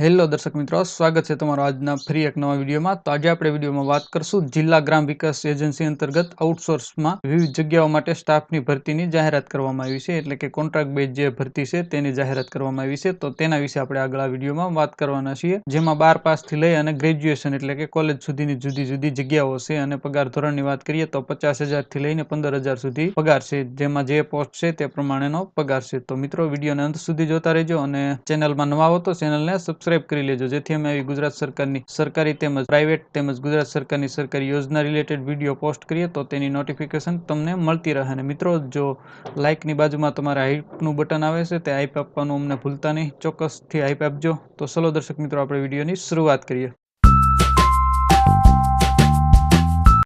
Hello દર્શક મિત્રો, સ્વાગત છે તમારો આજના ફરી એક નવા વિડીયોમાં. તો આજે આપણે વિડીયોમાં વાત કરશું જિલ્લા ગ્રામ વિકાસ એજન્સી અંતર્ગત આઉટસોર્સમાં વિવિધ જગ્યાઓ માટે સ્ટાફની ભરતીની જાહેરાત કરવામાં આવી છે. એટલે કે કોન્ટ્રાક્ટ બેઝ જે ભરતી છે તેની જાહેરાત કરવામાં આવી છે. તો તેના વિશે આપણે આગળ વિડીયોમાં વાત કરવાના છીએ. જેમાં બાર પાસથી લઈ અને ગ્રેજ્યુએશન એટલે કે કોલેજ સુધીની જુદી જુદી જગ્યાઓ છે અને પગાર ધોરણની વાત કરીએ તો પચાસ હજારથી લઈને પંદર હજાર સુધી પગાર છે. જેમાં જે પોસ્ટ છે તે પ્રમાણેનો પગાર છે. તો મિત્રો, વિડીયોને અંત સુધી જોતા રહેજો અને ચેનલમાં નવા હો તો ચેનલને સબસ્ક્રાઇબ સબસ્ક્રાઇબ કરી લેજો. જેથી અમે આવી ગુજરાત સરકારની સરકારી તેમજ પ્રાઇવેટ તેમજ ગુજરાત સરકારની સરકારી યોજના રિલેટેડ વીડિયો પોસ્ટ કરીએ તો તેની નોટિફિકેશન તમને મળતી રહે. અને મિત્રો, જો લાઇકની બાજુમાં તમારા હાઈપનું બટન આવે છે, તે હાઈપ આપવાનું અમને ભૂલતા નહીં. ચોક્કસથી હાઈપ આપજો. તો ચલો દર્શક મિત્રો, આપણે વિડીયોની શરૂઆત કરીએ.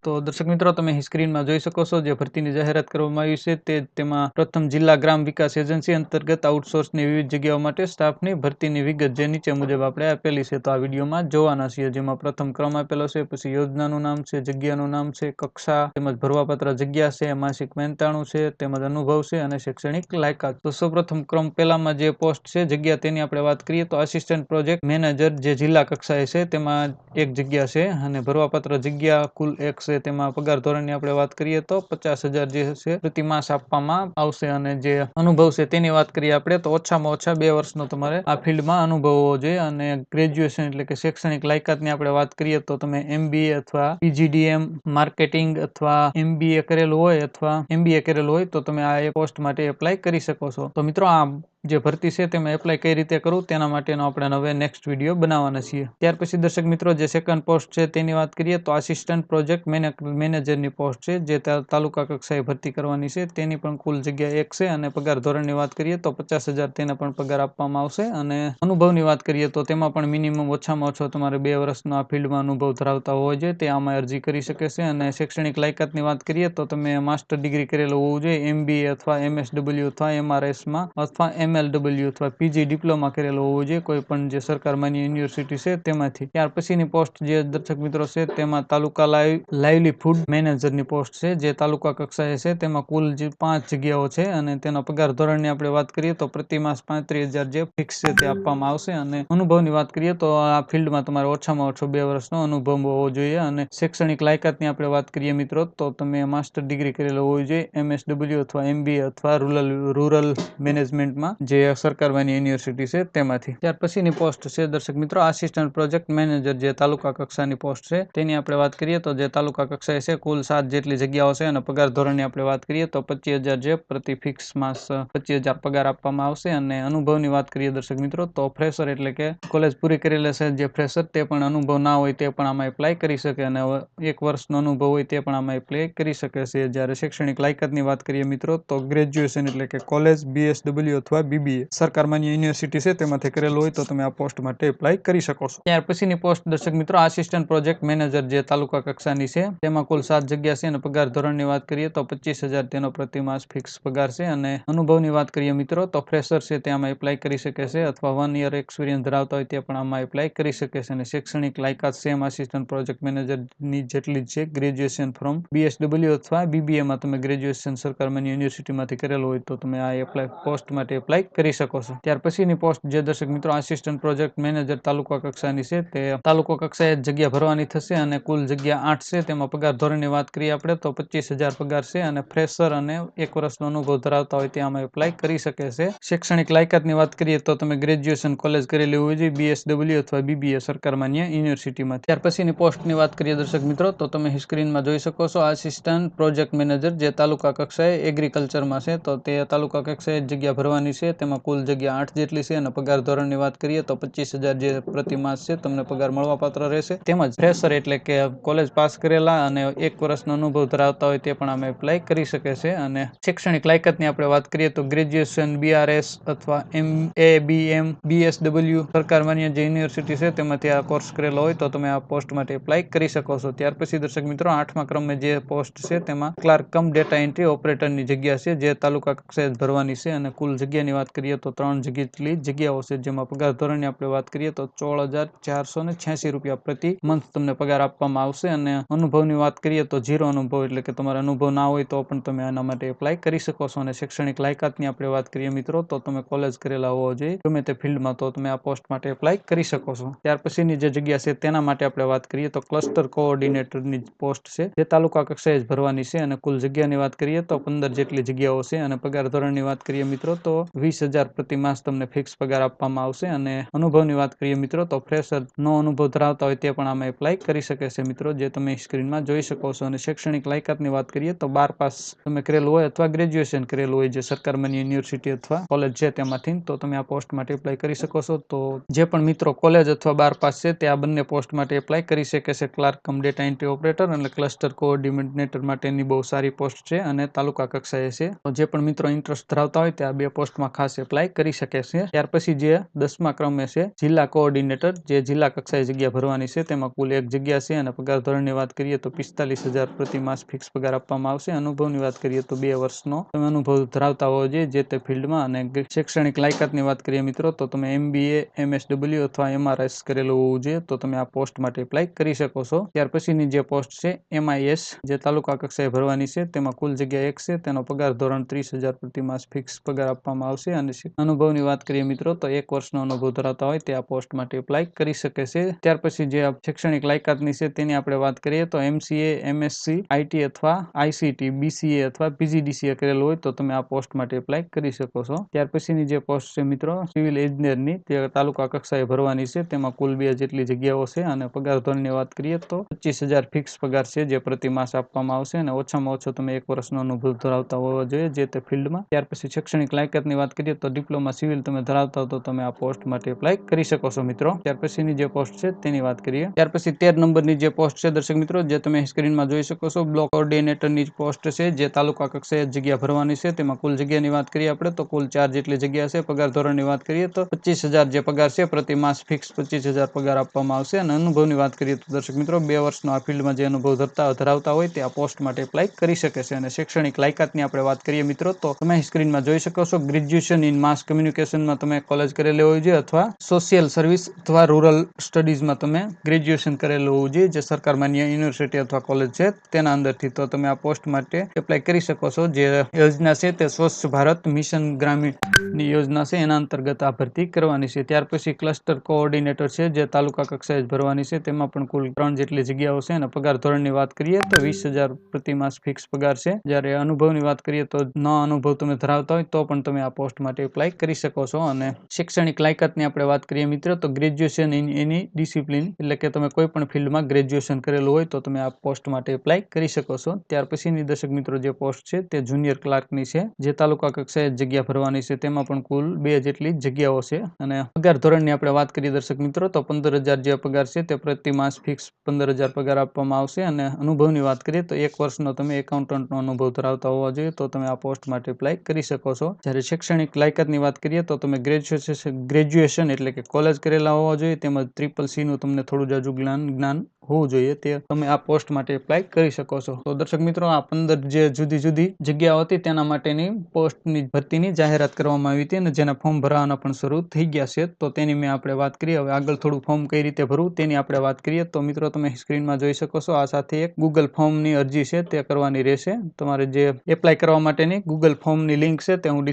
તો દર્શક મિત્રો, તમે સ્ક્રીનમાં જોઈ શકો છો, જે ભરતીની જાહેરાત કરવામાં આવી છે, તે તેમાં પ્રથમ જિલ્લા ગ્રામ વિકાસ એજન્સી અંતર્ગત આઉટસોર્સની વિવિધ જગ્યાઓ માટે સ્ટાફની ભરતીની વિગત જે નીચે મુજબ આપણે આપેલી છે, તો આ વિડીયોમાં જોવાના છીએ. જેમાં પ્રથમ ક્રમ આપેલો છે, પછી યોજનાનું નામ છે, જગ્યાનું નામ છે, કક્ષા, તેમજ ભરવાપાત્ર જગ્યા છે, માસિક મહેનતાણું છે, તેમજ અનુભવ છે અને શૈક્ષણિક લાયકાત. તો સૌપ્રથમ ક્રમ પહેલામાં જે પોસ્ટ છે, જગ્યા તેની આપણે વાત કરીએ, તો આસિસ્ટન્ટ પ્રોજેક્ટ મેનેજર જે જિલ્લા કક્ષાએ છે, તેમાં એક જગ્યા છે અને ભરવાપાત્ર જગ્યા કુલ એક તેમાં પગાર ધોરણની આપણે વાત કરીએ તો પચાસ હજાર જે છે, પ્રતિ માસ આપવામાં આવશે અને જે અનુભવ છે, તેની વાત કરીએ આપણે, તો ઓછામાં ઓછા બે વર્ષનો તમારે આ ફિલ્ડમાં અનુભવ હોવો જોઈએ અને ગ્રેજ્યુએશન એટલે કે શૈક્ષણિક લાયકાતની આપણે વાત કરીએ તો તમે એમબીએ અથવા પીજીડીએમ, માર્કેટિંગ અથવા એમબીએ કરેલું હોય અથવા એમબીએ કરેલું હોય, તો તમે આ પોસ્ટ માટે એપ્લાય કરી શકો છો. તો મિત્રો આ જે ભરતી છે તેમાં એપ્લાય કઈ રીતે કરવું તેના માટેનો આપણે હવે નેક્સ્ટ વીડિયો બનાવવાના છીએ. ત્યાર પછી દર્શક મિત્રો, જે સેકન્ડ પોસ્ટ છે તેની વાત કરીએ તો આસિસ્ટન્ટ પ્રોજેક્ટ મેનેજરની પોસ્ટ છે જે તાલુકા કક્ષાએ ભરતી કરવાની છે. તેની પણ કુલ જગ્યા એક છે અને પગાર ધોરણની વાત કરીએ તો પચાસ હજાર તેને પણ પગાર આપવામાં આવશે અને અનુભવની વાત કરીએ તો તેમાં પણ મિનિમમ ઓછામાં ઓછો તમારે બે વર્ષનો આ ફિલ્ડમાં અનુભવ ધરાવતા હોવો જોઈએ. તે આમાં અરજી કરી શકે છે અને શૈક્ષણિક લાયકાતની વાત કરીએ તો તમે માસ્ટર ડિગ્રી કરેલું હોવું જોઈએ એમબીએ અથવા એમએસડબલ્યુ અથવા એમઆરએસમાં અથવા એમ એમએલડબલ્યુ અથવા પીજી ડિપ્લોમા કરેલો હોવો જોઈએ, કોઈ પણ જે સરકાર માન્ય યુનિવર્સિટી છે તેમાંથી. ત્યાર પછીની પોસ્ટ જે દર્શક મિત્રો છે તેમાં તાલુકા લાઈવલી ફૂડ મેનેજરની પોસ્ટ છે, જે તાલુકા કક્ષાએ છે, તેમાં કુલ જે પાંચ જગ્યાઓ છે અને તેનો પગાર ધોરણની આપણે વાત કરીએ તો પ્રતિ માસ પાંત્રીસ હજાર જે ફિક્સ છે તે આપવામાં આવશે અને અનુભવની વાત કરીએ તો આ ફિલ્ડમાં તમારે ઓછામાં ઓછો બે વર્ષનો અનુભવ હોવો જોઈએ અને શૈક્ષણિક લાયકાતની આપણે વાત કરીએ મિત્રો, તો તમે માસ્ટર ડિગ્રી કરેલો હોવી જોઈએ એમએસડબલ્યુ અથવા એમબીએ અથવા રૂરલ રૂરલ મેનેજમેન્ટમાં જે સરકારવાની યુનિવર્સિટી છે તેમાંથી. ત્યાર પછીની પોસ્ટ છે, દર્શક મિત્રો આસિસ્ટન્ટ પ્રોજેક્ટ મેનેજર જે તાલુકા કક્ષાની પોસ્ટ છે, તેની આપણે વાત કરીએ તો જે તાલુકા કક્ષાએ છે, કુલ સાત જેટલી જગ્યાઓ છે અને પગાર ધોરણની આપણે વાત કરીએ તો પચીસ હજાર જે પ્રતિ ફિક્સ માસ પચીસ હજાર પગાર આપવામાં આવશે અને અનુભવની વાત કરીએ દર્શક મિત્રો, તો ફ્રેશર એટલે કે કોલેજ પૂરી કરેલ છે જે ફ્રેશર તે પણ અનુભવ ના હોય તે પણ આમાં એપ્લાય કરી શકે અને એક વર્ષનો અનુભવ હોય તે પણ આમાં એપ્લાય કરી શકે છે. જ્યારે શૈક્ષણિક લાયકાતની વાત કરીએ મિત્રો, તો ગ્રેજ્યુએશન એટલે કે કોલેજ બીએસડબલ્યુ અથવા બીબીએ સરકાર માન્ય યુનિવર્સિટી છે, તેમાંથી કરેલું હોય તો તમે આ પોસ્ટ માટે એપ્લાય કરી શકો છો. ત્યાર પછીની પોસ્ટ દર્શક મિત્રો આસિસ્ટન્ટ પ્રોજેક્ટ મેનેજર જે તાલુકા કક્ષાની છે, તેમાં કુલ સાત જગ્યા છે અને પગાર ધોરણની વાત કરીએ તો પચીસ તેનો પ્રતિમાસ ફિક્સ પગાર છે અને અનુભવની વાત કરીએ મિત્રો, તો ફ્રેશર છે તે આમાં એપ્લાય કરી શકે છે અથવા વન યર એક્સપિરિયન્સ ધરાવતા હોય તે પણ આમાં એપ્લાય કરી શકે છે અને શૈક્ષણિક લાયકાત સેમ આસિસ્ટન્ટ પ્રોજેક્ટ મેનેજરની જેટલી જ છે ગ્રેજ્યુએશન ફ્રોમ બીએસડબલ્યુ અથવા બીબીએમાં તમે ગ્રેજ્યુએશન સરકાર માન્ય યુનિવર્સિટીમાંથી કરેલું હોય તો તમે આ એપ્લાય પોસ્ટ માટે એપ્લાય કરી શકો છો. ત્યાર પછીની પોસ્ટ જે દર્શક મિત્રો આસિસ્ટન્ટ પ્રોજેક્ટ મેનેજર તાલુકા કક્ષાની છે, તે તાલુકા કક્ષાએ જગ્યા ભરવાની થશે અને કુલ જગ્યા આઠ છે. તેમાં પગાર ધોરણની વાત કરીએ આપણે, તો પચીસ પગાર છે અને ફ્રેશર અને એક વર્ષનો અનુભવ ધરાવતા હોય ત્યાં એપ્લાય કરી શકે છે. શૈક્ષણિક લાયકાતની વાત કરીએ તો તમે ગ્રેજ્યુએશન કોલેજ કરેલી લેવું જોઈએ બીએસડબલ્યુ અથવા બીબીએ સરકાર માન્ય યુનિવર્સિટીમાં ત્યાર પછીની પોસ્ટની વાત કરીએ દર્શક મિત્રો, તો તમે સ્ક્રીનમાં જોઈ શકો છો આસિસ્ટન્ટ પ્રોજેક્ટ મેનેજર જે તાલુકા કક્ષાએ એગ્રીકલ્ચરમાં છે, તો તે તાલુકા કક્ષાએ જગ્યા ભરવાની છે. તેમાં કુલ જગ્યા આઠ જેટલી છે અને પગાર ધોરણની વાત કરીએ તો પચીસ હજાર જે પ્રતિ માસ છે, તમને પગાર મળવા પાત્ર રહેશે. તેમજ ફ્રેશર એટલે કે કોલેજ પાસ કરેલા અને એક વર્ષનો અનુભવ ધરાવતા હોય તે પણ અમે એપ્લાય કરી શકે છે. અને શૈક્ષણિક લાયકાતની આપણે વાત કરીએ તો ગ્રેજ્યુએશન બીઆરએસ અથવા એમ એ બી એમ બીએસડબલ્યુ સરકાર માન્ય જે યુનિવર્સિટી છે, તેમાંથી આ કોર્સ કરેલો હોય તો તમે આ પોસ્ટ માટે એપ્લાય કરી શકો છો. ત્યાર પછી દર્શક મિત્રો, આઠમા ક્રમે જે પોસ્ટ છે, તેમાં ક્લાર્ક કમ ડેટા એન્ટ્રી ઓપરેટરની જગ્યા છે, જે તાલુકા કક્ષાએ ભરવાની છે અને કુલ જગ્યાની જગ્યાની વાત કરીએ તો ત્રણ જેટલી જગ્યાઓ છે જેમાં પગાર ધોરણની આપણે વાત કરીએ તો સોળ રૂપિયા પ્રતિ મંથ તમને પગાર આપવામાં આવશે અને અનુભવની વાત કરીએ તો ઝીરો અનુભવ એટલે કે તમારે અનુભવ ના હોય તો પણ તમે આના માટે એપ્લાય કરી શકો છો અને શૈક્ષણિક લાયકાતની આપણે વાત કરીએ મિત્રો તો તમે કોલેજ કરેલા હોવો જોઈએ. ગમે તે ફિલ્ડમાં તો તમે આ પોસ્ટ માટે એપ્લાય કરી શકો છો. ત્યાર પછીની જે જગ્યા છે તેના માટે આપણે વાત કરીએ તો ક્લસ્ટર કોઓર્ડિનેટરની પોસ્ટ છે જે તાલુકા કક્ષાએ જ ભરવાની છે અને કુલ જગ્યાની વાત કરીએ તો પંદર જેટલી જગ્યાઓ છે અને પગાર ધોરણની વાત કરીએ મિત્રો તો વીસ હજાર પ્રતિ માસ તમને ફિક્સ પગાર આપવામાં આવશે અને અનુભવની વાત કરીએ મિત્રો, તો ફ્રેશર નો અનુભવ ધરાવતા હોય તે પણ આમાં એપ્લાય કરી શકે છે મિત્રો, જે તમે સ્ક્રીનમાં જોઈ શકો છો. અને શૈક્ષણિક લાયકાતની વાત કરીએ તો બાર પાસ તમે કરેલું હોય અથવા ગ્રેજ્યુએશન કરેલું હોય જે સરકાર યુનિવર્સિટી અથવા કોલેજ છે તેમાંથી, તો તમે આ પોસ્ટ માટે એપ્લાય કરી શકો છો. તો જે પણ મિત્રો કોલેજ અથવા બાર પાસ છે તે આ બંને પોસ્ટ માટે એપ્લાય કરી શકે છે. Clerk cum data entry operator અને ક્લસ્ટર કોઓર્ડિનેટર માટેની બહુ સારી પોસ્ટ છે અને તાલુકા કક્ષાએ છે. જે પણ મિત્રો ઇન્ટરેસ્ટ ધરાવતા હોય તે આ બે પોસ્ટમાં ખાસ એપ્લાય કરી શકે છે. ત્યાર પછી જે દસમા ક્રમે છે, જિલ્લા કોઓર્ડિનેટર જે જિલ્લા કક્ષાએ જગ્યા ભરવાની છે, તેમાં કુલ એક જગ્યા છે અને પગાર ધોરણની વાત કરીએ તો પિસ્તાલીસ હજાર પ્રતિ માસ ફિક્સ પગાર આપવામાં આવશે. અનુભવની વાત કરીએ તો બે વર્ષનો. તમે અનુભવ ધરાવતા હોવો જોઈએ જે તે ફિલ્ડમાં અને શૈક્ષણિક લાયકાતની વાત કરીએ મિત્રો, તો તમે એમબીએ એમએસડબલ્યુ અથવા એમઆરએસ કરેલું હોવું જોઈએ, તો તમે આ પોસ્ટ માટે એપ્લાય કરી શકો છો. ત્યાર પછીની જે પોસ્ટ છે એમઆઈએસ જે તાલુકા કક્ષાએ ભરવાની છે, તેમાં કુલ જગ્યા એક છે. તેનો પગાર ધોરણ ત્રીસ હજાર પ્રતિ માસ ફિક્સ પગાર આપવામાં આવશે. અને અનુભવની વાત કરીએ મિત્રો, તો એક વર્ષનો અનુભવ ધરાવતા હોય તે આ પોસ્ટ માટે એપ્લાય કરી શકે છે. ત્યાર પછી જે શૈક્ષણિક લાયકાતની છે તેની આપણે વાત કરીએ, તો એમસીએ એમએસસી આઈટી અથવા આઈસીટી બીસીએ અથવા પીજીડીસીએ કરેલું હોય તો તમે આ પોસ્ટ માટે એપ્લાય કરી શકો છો. ત્યાર પછીની જે પોસ્ટ છે મિત્રો, સિવિલ એન્જિનિયરની, તે તાલુકા કક્ષાએ ભરવાની છે. તેમાં કુલ બે જેટલી જગ્યાઓ છે અને પગાર ધોરણની વાત કરીએ તો પચીસ હજાર ફિક્સ પગાર છે જે પ્રતિ માસ આપવામાં આવશે અને ઓછામાં ઓછો તમે એક વર્ષનો અનુભવ ધરાવતા હોવા જોઈએ જે તે ફિલ્ડમાં ત્યાર પછી શૈક્ષણિક લાયકાતની વાત કરીએ તો ડિપ્લોમા સિવિલ તમે ધરાવતા હો તો તમે આ પોસ્ટ માટે એપ્લાય કરી શકો છો મિત્રો. ત્યાર પછીની જે પોસ્ટ છે તેની વાત કરીએ. ત્યાર પછી તેર નંબરની જે પોસ્ટ છે દર્શક મિત્રો, જે તમે સ્ક્રીનમાં જોઈ શકો છો બ્લોક ઓર્ડિનેટરની પોસ્ટ છે, જે તાલુકા કક્ષાએ જગ્યા ભરવાની છે. તેમાં કુલ જગ્યાની વાત કરીએ આપણે તો કુલ ચાર જેટલી જગ્યા છે. પગાર ધોરણની વાત કરીએ તો પચીસ જે પગાર છે પ્રતિ માસ ફિક્સ પચીસ પગાર આપવામાં આવશે. અને અનુભવની વાત કરીએ તો દર્શક મિત્રો, બે વર્ષનો આ ફિલ્ડમાં જે અનુભવ ધરતા ધરાવતા હોય તે આ પોસ્ટ માટે એપ્લાય કરી શકે છે. અને શૈક્ષણિક લાયકાતની આપણે વાત કરીએ મિત્રો, તો તમે સ્ક્રીનમાં જોઈ શકો છો, ગ્રેજ્યુએશન ઇન માસ કમ્યુનિકેશનમાં તમે કોલેજ કરેલી હોવી જોઈએ અથવા સોશિયલ સર્વિસ અથવા રૂરલ સ્ટડીઝમાં તમે ગ્રેજ્યુએશન કરેલું હોવું જોઈએ, જે સરકાર માન્ય યુનિવર્સિટી અથવા કોલેજ છે, તેના અંદરથી તો તમે આ પોસ્ટ માટે એપ્લાય કરી શકો છો. જે યોજના છે તે સ્વચ્છ ભારત મિશન ગ્રામીણની યોજના છે. એના અંતર્ગત આ ભરતી કરવાની છે. ત્યાર પછી ક્લસ્ટર કોઓર્ડિનેટર છે, જે તાલુકા કક્ષાએ જ ભરવાની છે. તેમાં પણ કુલ ત્રણ જેટલી જગ્યાઓ છે. અને પગાર ધોરણની વાત કરીએ તો વીસ પ્રતિ માસ ફિક્સ પગાર છે. જ્યારે અનુભવની વાત કરીએ તો ન અનુભવ તમે ધરાવતા હોય તો પણ તમે આ પોસ્ટ માટે એપ્લાય કરી શકો છો અને શૈક્ષણિક લાયકાતની આપણે વાત કરીએ મિત્રો, તો ગ્રેજ્યુએશન ઇન એની ડિસિપ્લિન એટલે કે તમે કોઈ પણ ફિલ્ડમાં ગ્રેજ્યુએશન કરેલું હોય તો તમે આ પોસ્ટ માટે એપ્લાય કરી શકો છો. ત્યાર પછીની દર્શક મિત્રો જે પોસ્ટ છે તે જુનિયર ક્લાર્કની છે, જે તાલુકા કક્ષાએ જગ્યા ભરવાની છે, તેમાં પણ કુલ બે જેટલી જગ્યાઓ છે. અને પગાર ધોરણની આપણે વાત કરીએ દર્શક મિત્રો, તો પંદર જે પગાર છે તે પ્રતિ માસ ફિક્સ પંદર હજાર પગાર આપવામાં આવશે. અને અનુભવની વાત કરીએ તો એક વર્ષનો તમે એકાઉન્ટન્ટનો અનુભવ ધરાવતા હોવા જોઈએ, તો તમે આ પોસ્ટ માટે એપ્લાય કરી શકો છો. જ્યારે શૈક્ષણિક લાયકાતની વાત કરીએ તો તમે ગ્રેજ્યુએશન ગ્રેજ્યુએશન એટલે કે કોલેજ કરેલા હોવા જોઈએ તેમજ ટ્રિપલ સી નું તમને થોડું જાજુ જ્ઞાન જ્ઞાન હોવું જોઈએ તે તમે આ પોસ્ટ માટે એપ્લાય કરી શકો છો. તો દર્શક મિત્રો આ પંદર જે જુદી જુદી જગ્યાઓ હતી તેના માટેની પોસ્ટની ભરતીની જાહેરાત કરવામાં આવી હતી અને જેના ફોર્મ ભરવાના પણ શરૂ થઈ ગયા છે. તો તેની મેં આપણે વાત કરી, હવે આગળ થોડું ફોર્મ કઈ રીતે ભરવું તેની આપણે વાત કરીએ. તો મિત્રો, તમે સ્ક્રીનમાં જોઈ શકો છો, આ સાથે એક ગૂગલ ફોર્મની અરજી છે, તે કરવાની રહેશે. તમારે જે એપ્લાય કરવા માટેની ગૂગલ ફોર્મની લિંક છે, તે હું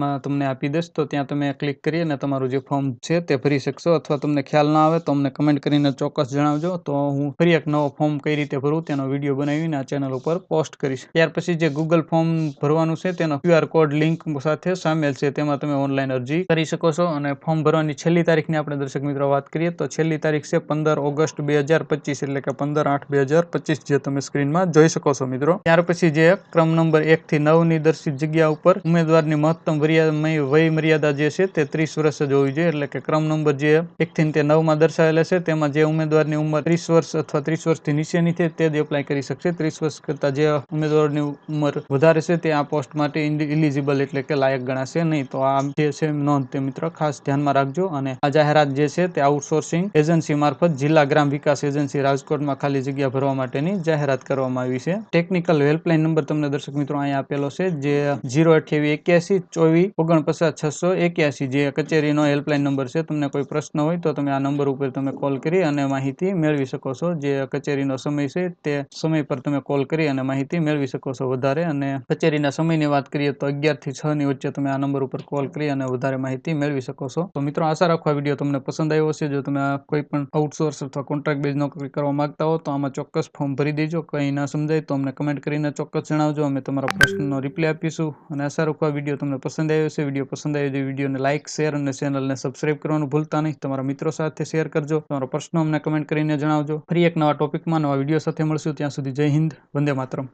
ડિસ્ક્રિપ્શનમાં તમને આપી દઈશ, તો ત્યાં તમે ક્લિક કરી અને તમારું જે ફોર્મ છે તે ભરી શકશો. અથવા તમને ખ્યાલ ના આવે તો અમને કમેન્ટ કરીને ચોક્કસ જણાવજો. તો હું ફરી એક નવો ફોર્મ કઈ રીતે ભરવું તેનો વીડિયો બનાવીને આ ચેનલ ઉપર પોસ્ટ કરીશ. ત્યાર પછી જે ગૂગલ ફોર્મ ભરવાનું છે તેનો ક્યુઆર કોડ લિંક સાથે સામેલ છે. તેમાં તમે ઓનલાઈન અરજી કરી શકો છો. અને ફોર્મ ભરવાની છેલ્લી તારીખની આપણે દર્શક મિત્રો વાત કરીએ તો છેલ્લી તારીખ છે પંદર ઓગસ્ટ બે એટલે કે પંદર આઠ બે જે તમે સ્ક્રીનમાં જોઈ શકો છો મિત્રો. ત્યાર પછી જે ક્રમ નંબર એક થી નવની દર્શિત જગ્યા ઉપર ઉમેદવારની મહત્તમ વય મર્યાદા જે છે તે ત્રીસ વર્ષ જ હોવી જોઈએ. એટલે કે ક્રમ નંબર જે એક થી તે નવમાં દર્શાવેલા છે, તેમાં જે ઉમેદવારની ઉંમર ત્રીસ વર્ષ અથવા ત્રીસ વર્ષથી નીચેની છે, તે જ એપ્લાય કરી શકશે. ત્રીસ વર્ષ કરતાં જે ઉમેદવારની ઉંમર વધારે છે, તે આ પોસ્ટ માટે ઇલિજિબલ એટલે કે લાયક ગણાશે નહીં. તો આ જે છે નોંધ તે મિત્રો ખાસ ધ્યાનમાં રાખજો. અને આ જાહેરાત જે છે તે આઉટસોર્સિંગ એજન્સી મારફત જિલ્લા ગ્રામ વિકાસ એજન્સી રાજકોટમાં ખાલી જગ્યા ભરવા માટેની જાહેરાત કરવામાં આવી છે. ટેકનિકલ હેલ્પલાઇન નંબર તમને દર્શક મિત્રો અહીંયા આપેલો છે, જે જીરો અઠ્યાવી એક્યાસી ચોવીસ નવ્વી ઓગણપચાસ, છસો એક્યાસી જે કચેરીનો હેલ્પલાઇન નંબર છે, તમને કોઈ પ્રશ્ન હોય તો તમે આ નંબર ઉપર તમે કોલ કરી અને માહિતી મેળવી શકો છો. જે કચેરીનો સમય છે, તે સમય પર તમે કોલ કરી અને માહિતી મેળવી શકો છો વધારે. અને કચેરીના સમયની વાત કરીએ તો અગિયારથી છ ની વચ્ચે તમે આ નંબર ઉપર કોલ કરી અને વધારે માહિતી મેળવી શકો છો. તો મિત્રો, આશા રાખો આ વીડિયો તમને પસંદ આવ્યો હશે. જો તમે કોઈ પણ આઉટસોર્સ અથવા કોન્ટ્રાક્ટ બેઝ નોકરી કરવા માંગતા હો, તો આમાં ચોક્કસ ફોર્મ ભરી દેજો. કંઈ ના સમજાય તો અમને કમેન્ટ કરીને ચોક્કસ જણાવજો. અમે તમારા પ્રશ્નનો રિપ્લાય આપીશું. અને આશા રાખો આ વીડિયો તમને પસંદ આવ્યો છે, વીડિયો પસંદ આવ્યો છે વિડીયોને લાઇક શેર અને ચેનલને સબસ્ક્રાઇબ કરવાનું ભૂલતા નહીં. તમારા મિત્રો સાથે શેર કરજો. તમારો પ્રશ્ન અમને કમેન્ટ કરીને જણાવજો. ફરી એક નવા ટોપિકમાં નવા વીડિયો સાથે મળશું. ત્યાં સુધી જય હિન્દ. વંદે માતરમ.